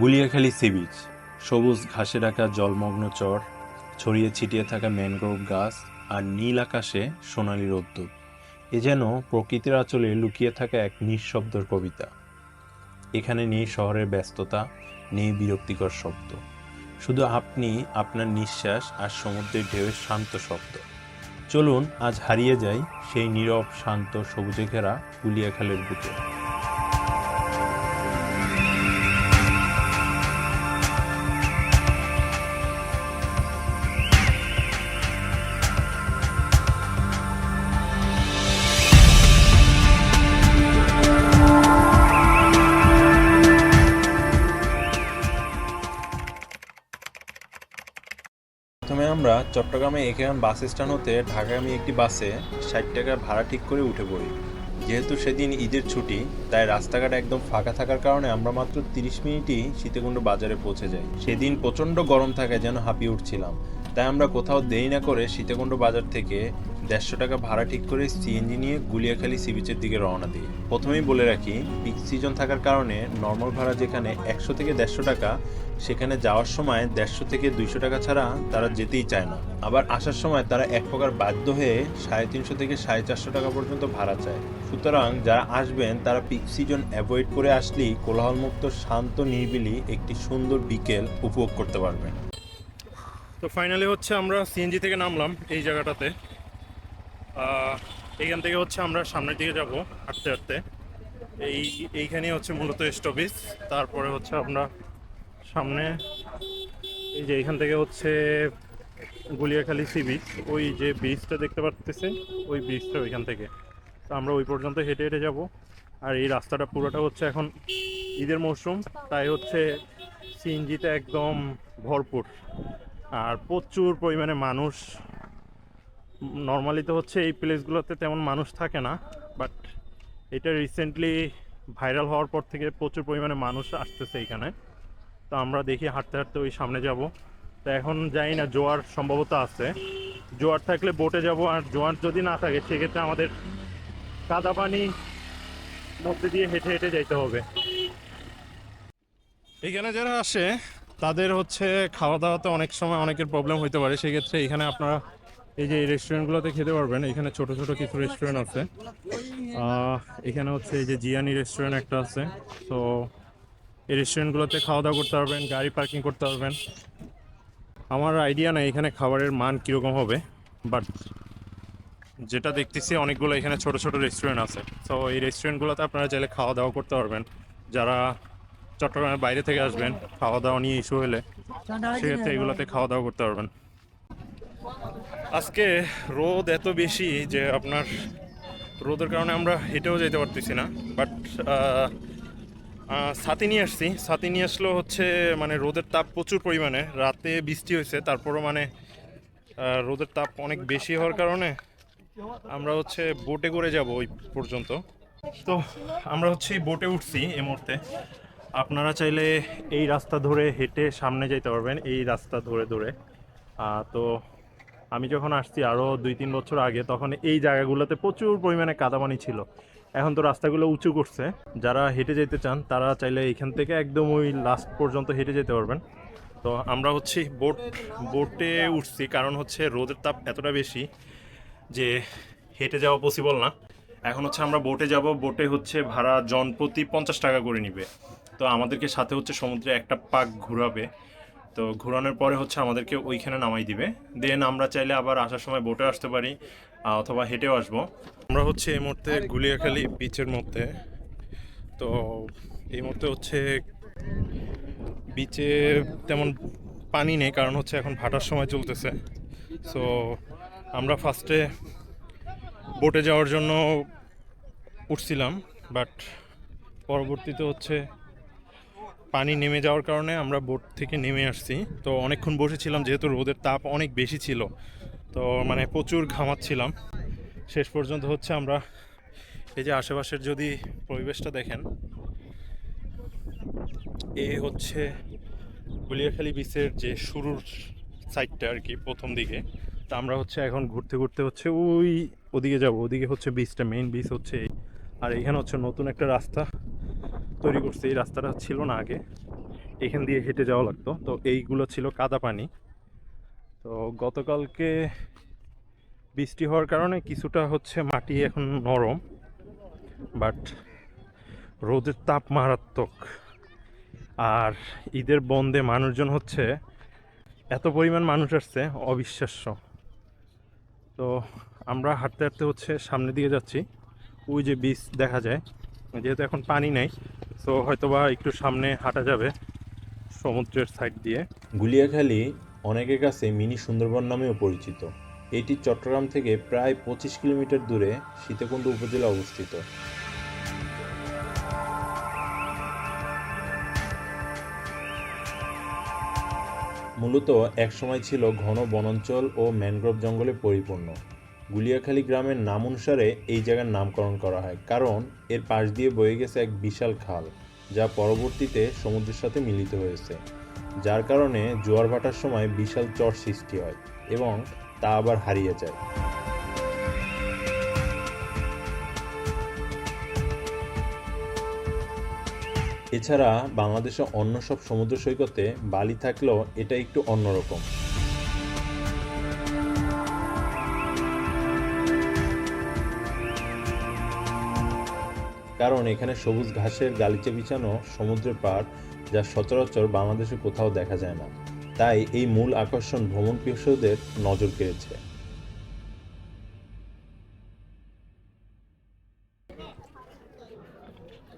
Guliakhali sea beach সবুজ ঘাসে রাখা জলমগ্ন চর, ছড়িয়ে ছিটিয়ে থাকা ম্যানগ্রোভ গাছ আর নীল আকাশে সোনালি রোদ্দুর। এ যেন প্রকৃতির আঁচলে লুকিয়ে থাকা এক নিঃশব্দর কবিতা। এখানে নেই শহরের ব্যস্ততা, নেই বিরক্তিকর শব্দ। শুধু আপনি, আপনার নিঃশ্বাস আর সমুদ্রের ঢেউয়ের শান্ত শব্দ। চলুন, আজ হারিয়ে যাই সেই নীরব, শান্ত, সবুজে ঘেরা গুলিয়াখালের বুকে। প্রথমে আমরা চট্টগ্রামে এখান বাস স্ট্যান্ড হতে ঢাকাগামী একটি বাসে ষাট টাকা ভাড়া ঠিক করে উঠে পড়ি। যেহেতু সেদিন ঈদের ছুটি, তাই রাস্তাঘাট একদম ফাঁকা থাকার কারণে আমরা মাত্র তিরিশ মিনিটই সীতাকুণ্ড বাজারে পৌঁছে যাই। সেদিন প্রচণ্ড গরম থাকায় যেন হাঁপিয়ে উঠছিলাম। তাই আমরা কোথাও দেরি না করে সীতাকুণ্ড বাজার থেকে দেড়শো টাকা ভাড়া ঠিক করে সিএনজি নিয়ে গুলিয়াখালী সি বিচের দিকে রওনা দিই। প্রথমেই বলে রাখি, পিক সিজন থাকার কারণে নর্মাল ভাড়া যেখানে একশো থেকে দেড়শো টাকা, সেখানে যাওয়ার সময় দেড়শো থেকে দুইশো টাকা ছাড়া তারা যেতেই চায় না। আবার আসার সময় তারা এক প্রকার বাধ্য হয়ে সাড়ে তিনশো থেকে সাড়ে চারশো টাকা পর্যন্ত ভাড়া চায়। সুতরাং যারা আসবেন, তারা পিক সিজন অ্যাভয়েড করে আসলেই কোলাহলমুক্ত, শান্ত, নিরিবিলি একটি সুন্দর বিকেল উপভোগ করতে পারবেন। তো ফাইনালি হচ্ছে আমরা সিএনজি থেকে নামলাম এই জায়গাটাতে। এইখান থেকে হচ্ছে আমরা সামনের দিকে যাব হাঁটতে হাঁটতে। এই, এইখানেই হচ্ছে মূলত স্টপেজ। তারপরে হচ্ছে আমরা সামনে, এই যে এইখান থেকে হচ্ছে গুলিয়াখালী সি বিচ। ওই যে ব্রিজটা দেখতে পাচ্ছেন ওই ব্রিজটা ওইখান থেকে। তো আমরা ওই পর্যন্ত হেঁটে হেঁটে যাব। আর এই রাস্তাটা পুরোটা হচ্ছে এখন ঈদের মরশুম। তাই হচ্ছে সিএনজিতে একদম ভরপুর। আর প্রচুর পরিমাণে মানুষ নর্মালি তো হচ্ছে এই প্লেসগুলোতে তেমন মানুষ থাকে না বাট এটা রিসেন্টলি ভাইরাল হওয়ার পর থেকে প্রচুর পরিমাণে মানুষ আসতেছে এখানে। তো আমরা দেখি হাঁটতে হাঁটতে ওই সামনে যাব। তো এখন যাই না, জোয়ার সম্ভবত আছে। জোয়ার থাকলে বোটে যাব, আর জোয়ার যদি না থাকে, সেক্ষেত্রে আমাদের কাদা পানি মধ্যে দিয়ে হেঁটে হেঁটে যাইতে হবে। এখানে যারা আসে, তাদের হচ্ছে খাওয়া দাওয়াতে অনেক সময় অনেকের প্রবলেম হতে পারে। সেক্ষেত্রে এখানে আপনারা এই যে এই রেস্টুরেন্টগুলোতে খেতে পারবেন, এখানে ছোট ছোট কিছু রেস্টুরেন্ট আছে। এখানে হচ্ছে এই যে জিয়ানি রেস্টুরেন্ট একটা আছে। তো এই রেস্টুরেন্টগুলোতে খাওয়া দাওয়া করতে পারবেন, গাড়ি পার্কিং করতে পারবেন। আমার আইডিয়া নাই এখানে খাবারের মান কীরকম হবে বাট যেটা দেখতেছি অনেকগুলো এখানে ছোট ছোট রেস্টুরেন্ট আছে। তো এই রেস্টুরেন্টগুলোতে আপনারা চাইলে খাওয়া দাওয়া করতে পারবেন। যারা চট্টগ্রামের বাইরে থেকে আসবেন খাওয়া দাওয়া নিয়ে ইস্যু হলে, সেক্ষেত্রে এগুলোতে খাওয়া দাওয়া করতে পারবেন। আজকে রোদ এত বেশি যে আপনার রোদের কারণে আমরা হেঁটেও যেতে পারতেছি না বাট ছাতি নিয়ে আসছি। ছাতি নিয়ে আসলেও হচ্ছে মানে রোদের তাপ প্রচুর পরিমাণে। রাতে বৃষ্টি হয়েছে, তারপরও মানে রোদের তাপ অনেক বেশি হওয়ার কারণে আমরা হচ্ছে বোটে করে যাব ওই পর্যন্ত। তো আমরা হচ্ছে বোটে উঠছি এই মুহূর্তে। আপনারা চাইলে এই রাস্তা ধরে হেঁটে সামনে যেতে পারবেন, এই রাস্তা ধরে ধরে। তো আমি যখন আসছি আরও দুই তিন বছর আগে, তখন এই জায়গাগুলোতে প্রচুর পরিমাণে কাদাপানি ছিল। এখন তো রাস্তাগুলো উঁচু করছে। যারা হেঁটে যেতে চান, তারা চাইলে এখান থেকে একদম ওই লাস্ট পর্যন্ত হেঁটে যেতে পারবেন। তো আমরা হচ্ছে বোট বোটে উঠছি, কারণ হচ্ছে রোদের তাপ এতটা বেশি যে হেঁটে যাওয়া পসিবল না। এখন হচ্ছে আমরা বোটে যাব। বোটে হচ্ছে ভাড়া জন প্রতি পঞ্চাশ টাকা করে নিবে। তো আমাদেরকে সাথে হচ্ছে সমুদ্রে একটা পাক ঘুরাবে। তো ঘোরানোর পরে হচ্ছে আমাদেরকে ওইখানে নামাই দিবে। দেন আমরা চাইলে আবার আসার সময় বোটে আসতে পারি অথবা হেঁটেও আসব। আমরা হচ্ছে এই মুহূর্তে গুলিয়াখালী বিচের মধ্যে। তো এই মুহূর্তে হচ্ছে বিচে তেমন পানি নেই, কারণ হচ্ছে এখন ভাটার সময় চলতেছে। সো আমরা ফার্স্টে বোটে যাওয়ার জন্য উঠছিলাম বাট পরবর্তীতে হচ্ছে পানি নেমে যাওয়ার কারণে আমরা বোট থেকে নেমে আসছি। তো অনেকক্ষণ বসেছিলাম, যেহেতু রোদের তাপ অনেক বেশি ছিল। তো মানে প্রচুর ঘামাচ্ছিলাম। শেষ পর্যন্ত হচ্ছে আমরা এই যে আশেপাশের যদি পরিবেশটা দেখেন, এ হচ্ছে গুলিয়াখালী বিচের যে শুরুর সাইডটা আর কি, প্রথম দিকে। তা আমরা হচ্ছে এখন ঘুরতে ঘুরতে হচ্ছে ওই ওদিকে যাব। ওদিকে হচ্ছে বিচটা মেইন বিচ হচ্ছে আর এখানে হচ্ছে নতুন একটা রাস্তা তৈরি করছে, এই রাস্তাটা ছিল না আগে। এখান দিয়ে হেঁটে যাওয়া লাগতো। তো এইগুলো ছিল কাদা পানি। তো গতকালকে বৃষ্টি হওয়ার কারণে কিছুটা হচ্ছে মাটি এখন নরম, বাট রোদের তাপ মারাত্মক। আর ঈদের বন্ধে মানুষজন হচ্ছে, এত পরিমাণ মানুষ আসছে, অবিশ্বাস্য। তো আমরা হাঁটতে হাঁটতে হচ্ছে সামনে দিকে যাচ্ছি। ওই যে বীজ দেখা যায়। যেহেতু এখন পানি নেই, তো হয়তোবা একটু সামনে হাঁটা যাবে সমুদ্রের সাইড দিয়ে। গুলিয়াখালী অনেকের কাছে মিনি সুন্দরবন নামেও পরিচিত। এটি চট্টগ্রাম থেকে প্রায় পঁচিশ কিলোমিটার দূরে সীতাকুণ্ড উপজেলা অবস্থিত। মূলত একসময় ছিল ঘন বনাঞ্চল ও ম্যানগ্রোভ জঙ্গলে পরিপূর্ণ। গুলিয়াখালী গ্রামের নাম অনুসারে এই জায়গার নামকরণ করা হয়, কারণ এর পাশ দিয়ে বয়ে গেছে এক বিশাল খাল, যা পরবর্তীতে সমুদ্রের সাথে মিলিত হয়েছে, যার কারণে জোয়ার ভাটার সময় বিশাল চর সৃষ্টি হয় এবং তা আবার হারিয়ে যায়। এছাড়া বাংলাদেশে অন্য সব সমুদ্র সৈকতে বালি থাকলেও এটা একটু অন্যরকম। কারণ এখানে সবুজ ঘাসের গালিচে বিছানো সমুদ্রের পাড় যা সচরাচর বাংলাদেশে কোথাও দেখা যায় না। তাই এই মূল আকর্ষণ ভ্রমণ পিয়সদের নজর কেড়েছে।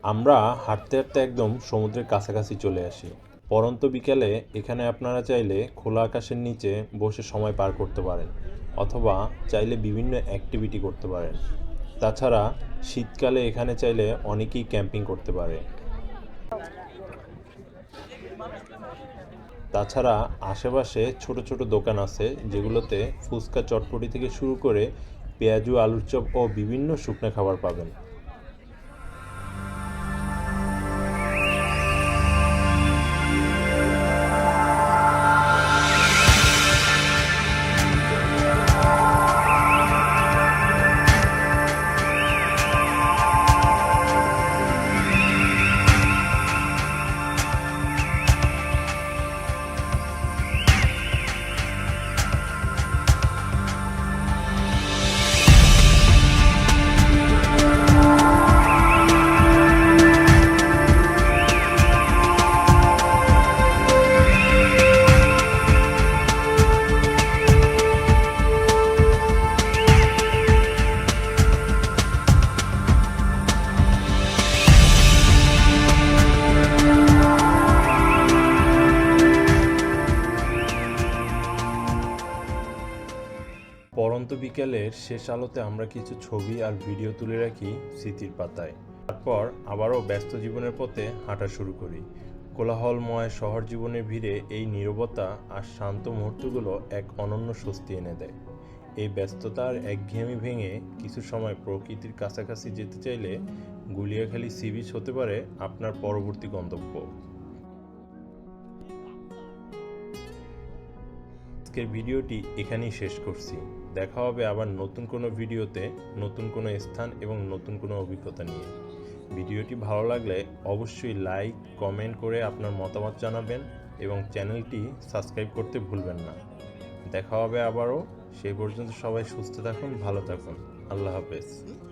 আমরা হাঁটতে হাঁটতে একদম সমুদ্রের কাছাকাছি চলে আসি। পরন্ত বিকেলে এখানে আপনারা চাইলে খোলা আকাশের নিচে বসে সময় পার করতে পারেন, অথবা চাইলে বিভিন্ন অ্যাক্টিভিটি করতে পারেন। তাছাড়া শীতকালে এখানে চাইলে অনেকেই ক্যাম্পিং করতে পারে। তাছাড়া আশেপাশে ছোট ছোট দোকান আছে, যেগুলোতে ফুচকা চটপটি থেকে শুরু করে পেঁয়াজু, আলুর চপ ও বিভিন্ন শুকনো খাবার পাবেন। পরন্ত বিকেলের শেষ আলোতে আমরা কিছু ছবি আর ভিডিও তুলে রাখি স্মৃতির পাতায়। তারপর আবারও ব্যস্ত জীবনের পথে হাঁটা শুরু করি। কোলাহলময় শহর জীবনের ভিড়ে এই নীরবতা আর শান্ত মুহূর্তগুলো এক অনন্য স্বস্তি এনে দেয়। এই ব্যস্ততার একঘেয়েমি ভেঙে কিছু সময় প্রকৃতির কাছাকাছি যেতে চাইলে গুলিয়াখালী সি বিচ হতে পারে আপনার পরবর্তী গন্তব্য। আজকের ভিডিওটি এখানেই শেষ করছি। দেখা হবে আবার নতুন কোনো ভিডিওতে, নতুন কোনো স্থান এবং নতুন কোনো অভিজ্ঞতা নিয়ে। ভিডিওটি ভালো লাগলে অবশ্যই লাইক, কমেন্ট করে আপনার মতামত জানাবেন এবং চ্যানেলটি সাবস্ক্রাইব করতে ভুলবেন না। দেখা হবে আবারও। সেই পর্যন্ত সবাই সুস্থ থাকুন, ভালো থাকুন। আল্লাহ হাফেজ।